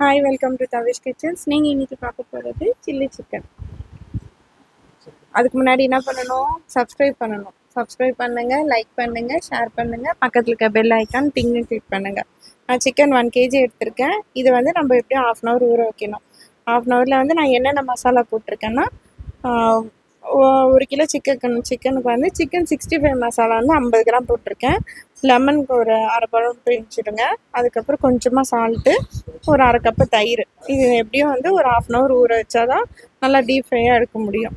Hi welcome to Tavish kitchens நீங்கள் இன்றைக்கி பார்க்க போகிறது சில்லி சிக்கன் அதுக்கு முன்னாடி என்ன பண்ணணும்? சப்ஸ்கிரைப் பண்ணணும். சப்ஸ்கிரைப் பண்ணுங்கள் லைக் பண்ணுங்கள் ஷேர் பண்ணுங்கள் பக்கத்தில் இருக்க பெல் ஐக்கான் பிங்கு கிளிக் பண்ணுங்கள் நான் சிக்கன் ஒன் கேஜி எடுத்திருக்கேன். இது வந்து நம்ம எப்படியும் ஆஃப் அன் ஹவர் ஊற வைக்கணும். ஆஃப் அன் ஹவரில் வந்து நான் என்னென்ன மசாலா போட்டிருக்கேன்னா ஒரு கிலோ சிக்கன் சிக்கனுக்கு வந்து சிக்கன் சிக்ஸ்டி ஃபைவ் மசாலா வந்து ஐம்பது கிராம் போட்டிருக்கேன். லெமனுக்கு ஒரு அரை பழம் பிரிஞ்சிடுங்க. அதுக்கப்புறம் கொஞ்சமாக சால்ட்டு ஒரு அரை கப்பு தயிர். இது எப்படியும் வந்து ஒரு ஆஃப் அன் ஹவர் ஊற வச்சா தான் நல்லா டீப் ஃப்ரையாக எடுக்க முடியும்.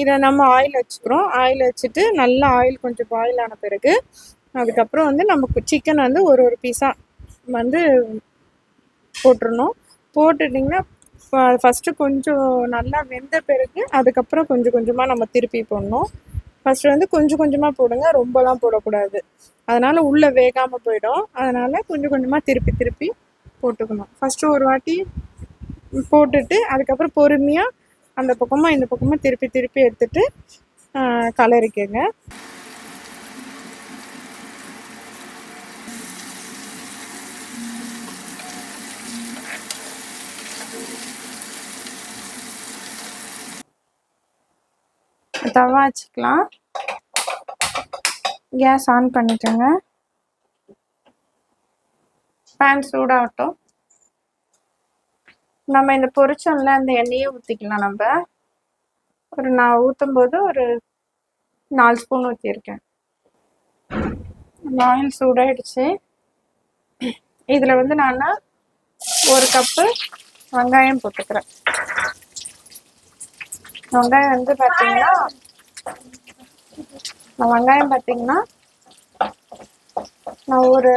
இதை நம்ம ஆயில் வச்சுக்கிறோம். ஆயில் வச்சுட்டு நல்லா ஆயில் கொஞ்சம் பாயில் ஆன பிறகு அதுக்கப்புறம் வந்து நமக்கு சிக்கன் வந்து ஒரு ஒரு பீஸாக வந்து போட்டுடணும் போட்டுட்டிங்கன்னா ஃபஸ்ட்டு கொஞ்சம் நல்லா வெந்த பிறகு அதுக்கப்புறம் கொஞ்சம் கொஞ்சமாக நம்ம திருப்பி போடணும். ஃபஸ்ட்டு வந்து கொஞ்சம் கொஞ்சமாக போடுங்க. ரொம்பலாம் போடக்கூடாது. அதனால் உள்ளே வேகாமல் போயிடும். அதனால் கொஞ்சம் கொஞ்சமாக திருப்பி திருப்பி போட்டுக்கணும். ஃபஸ்ட்டு ஒரு வாட்டி போட்டுட்டு அதுக்கப்புறம் பொறுமையாக அந்த பக்கமாக இந்த பக்கமாக திருப்பி திருப்பி எடுத்துகிட்டு கலரிக்கங்க. தவா வச்சுக்கலாம் கேஸ் ஆன் பண்ணிக்கோங்க. பேன் சூடாகட்டும். நம்ம இந்த பொரிச்சோம்ல அந்த எண்ணெயை ஊற்றிக்கலாம் நம்ம. ஒரு நான் ஊற்றும் போது ஒரு நாலு ஸ்பூன் ஊற்றிருக்கேன் ஆயில் சூடாயிடுச்சு. இதில் வந்து நான் ஒரு கப்பு வெங்காயம் போட்டுக்கிறேன். வெங்காயம் வந்து பார்த்தீங்கன்னா நான் வெங்காயம் பார்த்தீங்கன்னா நான் ஒரு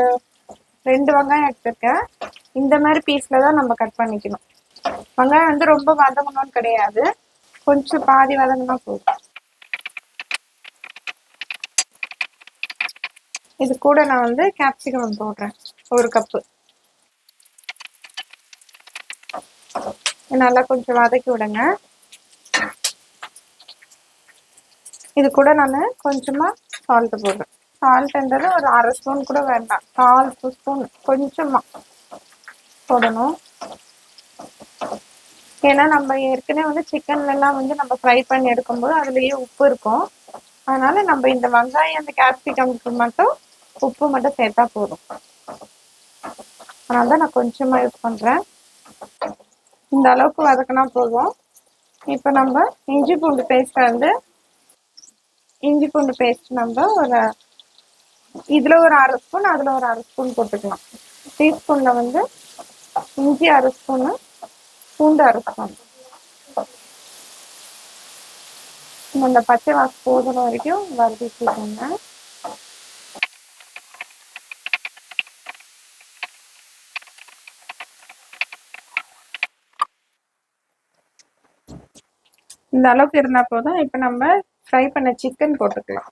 ரெண்டு வெங்காயம் எடுத்திருக்கேன். இந்த மாதிரி பீஸில் தான் நம்ம கட் பண்ணிக்கணும். வெங்காயம் வந்து ரொம்ப வதங்கணும்னு கிடையாது. கொஞ்சம் பாதி வதங்கினா போதும். இது கூட நான் வந்து கேப்சிகம் போடுறேன். ஒரு கப்பு நல்லா கொஞ்சம் வதக்கி விடுங்க. இது கூட நான் கொஞ்சமாக சால்ட்டு போடுறேன். சால்ட்டுன்றது ஒரு அரை ஸ்பூன் கூட வேண்டாம். கால் ஸ்பூன் கொஞ்சமாக போடணும். ஏன்னா நம்ம ஏற்கனவே வந்து சிக்கன்லலாம் வந்து நம்ம ஃப்ரை பண்ணி எடுக்கும்போது அதுலேயே உப்பு இருக்கும். அதனால நம்ம இந்த வெங்காயம் அந்த கேப்சிகம்க்கு மட்டும் உப்பு மட்டும் சேர்த்தா போதும். அதனால தான் நான் கொஞ்சமாக யூஸ் பண்ணுறேன் இந்த அளவுக்கு வதக்கினா போதும். இப்போ நம்ம இஞ்சி பூண்டு பேஸ்ட்டை வந்து இஞ்சி பூண்டு பேஸ்ட் நம்ம ஒரு இதில் ஒரு அரை ஸ்பூன் அதில் ஒரு அரை ஸ்பூன் போட்டுக்கலாம். டீஸ்பூனில் வந்து இஞ்சி அரை ஸ்பூனு பூண்டு அரை ஸ்பூன் இந்த பச்சை வாசம் போதுற வரைக்கும் வதக்கிக்கோங்க இந்த அளவுக்கு இருந்தால் போதும். இப்போ நம்ம ஃப்ரை பண்ண சிக்கன் போட்டுக்கலாம்.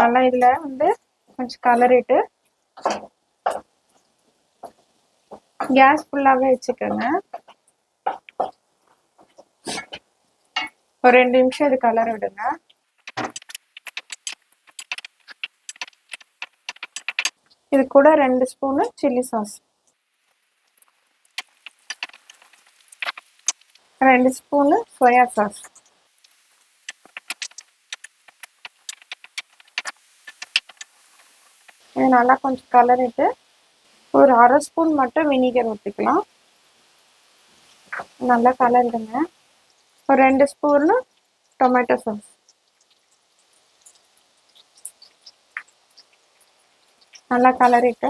நல்லா இதில் வந்து கொஞ்சம் கலரிட்டு கேஸ் ஃபுல்லாகவே வச்சுக்கோங்க. ஒரு ரெண்டு நிமிஷம் இது கலர் விடுங்க. இது கூட ரெண்டு ஸ்பூனு சில்லி சாஸ் ரெண்டு ஸ்பூனு சோயா சாஸ் இது நல்லா கொஞ்சம் கலரிட்டு ஒரு அரை ஸ்பூன் மட்டும் வினிகர் ஊற்றிக்கலாம் நல்லா கலரிடுங்க ஒரு ரெண்டு ஸ்பூனு டொமேட்டோ சாஸ் நல்லா கலரிட்டு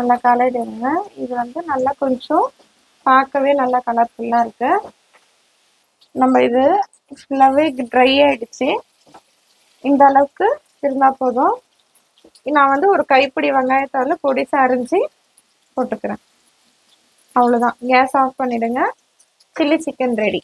நல்லா கலரிடுங்க இது வந்து நல்லா கொஞ்சம் பார்க்கவே நல்லா கலர்ஃபுல்லாக இருக்கு. நம்ம இது ஃபுல்லாகவே ட்ரை ஆகிடுச்சு இந்த அளவுக்கு இருந்தால் போதும். நான் வந்து ஒரு கைப்பிடி வெங்காயத்தை வந்து பொடிசா அரிஞ்சு போட்டுக்கிறேன். அவ்வளோதான் கேஸ் ஆஃப் பண்ணிவிடுங்க சில்லி சிக்கன் ரெடி